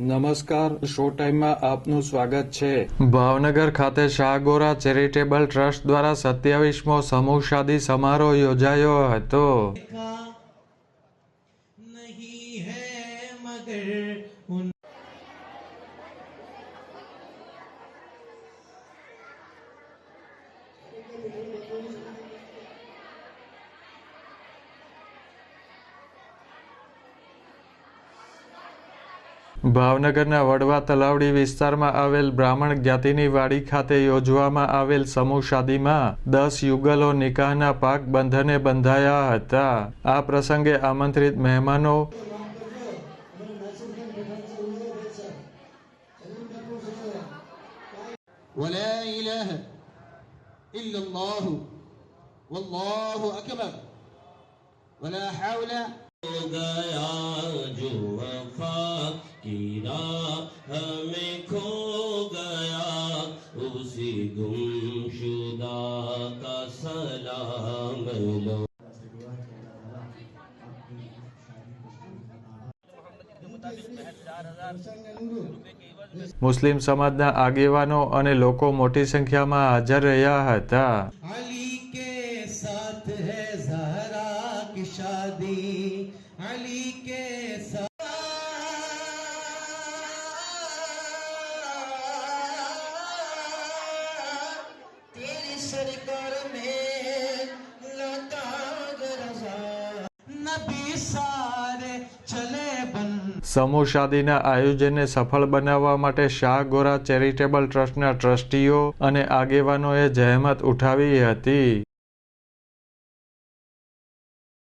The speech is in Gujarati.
નમસ્કાર શો ટાઈમમાં આપનું સ્વાગત છે. ભાવનગર ખાતે શાહગોરા ચેરિટેબલ ટ્રસ્ટ દ્વારા સત્યાવીસમો સમૂહ શાદી સમારોહ યોજાયો હતો. નહીં હે મગર ભાવનગરના વડવા તલાવડી વિસ્તારમાં આવેલ બ્રાહ્મણ જ્ઞાતિની વાડી ખાતે યોજવામાં આવેલ સમૂહ શાદીમાં દસ યુગલો નિકાહના પાક બંધને બંધાયા હતા આ પ્રસંગે આમંત્રિત મહેમાનો ولا إله إلا الله والله أكبر ولا حول गया जो वफा की राह में खो गया उसी गुमशुदा का सलाम लो મુસ્લિમ સમાજના આગેવાનો અને લોકો મોટી સંખ્યામાં હાજર રહ્યા હતા की शादी अली के साथ तेरी सरकार में लताग रजा नबी सारे चले बन સમૂહ શાદીના આયોજનને સફળ બનાવવા માટે શાહ ગોરા ચેરિટેબલ ટ્રસ્ટના ટ્રસ્ટીઓ અને આગેવાનોએ જહેમત ઉઠાવી હતી